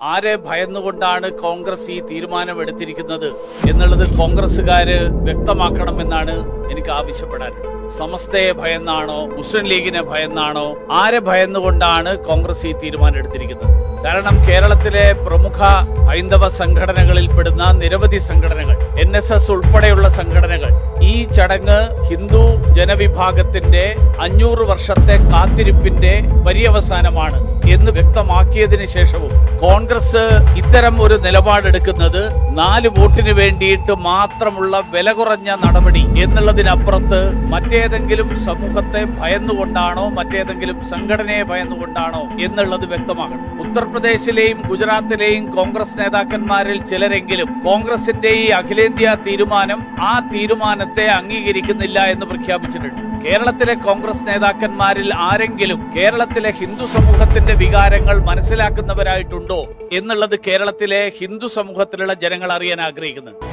ആരെ ഭയന്നുകൊണ്ടാണ് കോൺഗ്രസ് ഈ തീരുമാനം എടുത്തിരിക്കുന്നത് എന്നുള്ളത് കോൺഗ്രസ്സുകാര് വ്യക്തമാക്കണമെന്നാണ് എനിക്ക് ആവശ്യപ്പെടാനുള്ളത് സമസ്തയെ ഭയന്നാണോ മുസ്ലിം ലീഗിനെ ഭയന്നാണോ ആരെ ഭയന്നുകൊണ്ടാണ് കോൺഗ്രസ് ഈ തീരുമാനം എടുത്തിരിക്കുന്നത്? കാരണം കേരളത്തിലെ പ്രമുഖ ഹൈന്ദവ സംഘടനകളിൽപ്പെടുന്ന നിരവധി സംഘടനകൾ എൻ എസ് എസ് ഉൾപ്പെടെയുള്ള സംഘടനകൾ ഈ ചടങ്ങ് ഹിന്ദു ജനവിഭാഗത്തിന്റെ അഞ്ഞൂറ് വർഷത്തെ കാത്തിരിപ്പിന്റെ പര്യവസാനമാണ് എന്ന് വ്യക്തമാക്കിയതിന് ശേഷവും കോൺഗ്രസ് ഇത്തരം ഒരു നിലപാടെടുക്കുന്നത് നാല് വോട്ടിന് വേണ്ടിയിട്ട് മാത്രമുള്ള വില കുറഞ്ഞ നടപടി എന്നുള്ളതിനപ്പുറത്ത് മറ്റേതെങ്കിലും സമൂഹത്തെ ഭയന്നുകൊണ്ടാണോ മറ്റേതെങ്കിലും സംഘടനയെ ഭയന്നുകൊണ്ടാണോ എന്നുള്ളത് വ്യക്തമാകണം. ഉത്തർപ്രദേശിലെയും ഗുജറാത്തിലെയും കോൺഗ്രസ് നേതാക്കന്മാരിൽ ചിലരെങ്കിലും കോൺഗ്രസിന്റെ ഈ അഖിലേന്ത്യാ തീരുമാനം ആ തീരുമാനത്തെ അംഗീകരിക്കുന്നില്ല എന്ന് പ്രഖ്യാപിച്ചിട്ടുണ്ട്. കേരളത്തിലെ കോൺഗ്രസ് നേതാക്കന്മാരിൽ ആരെങ്കിലും കേരളത്തിലെ ഹിന്ദു സമൂഹത്തിന്റെ വികാരങ്ങൾ മനസ്സിലാക്കുന്നവരായിട്ടുണ്ടോ എന്നുള്ളത് കേരളത്തിലെ ഹിന്ദു സമൂഹത്തിലുള്ള ജനങ്ങൾ അറിയാൻ ആഗ്രഹിക്കുന്നുണ്ട്.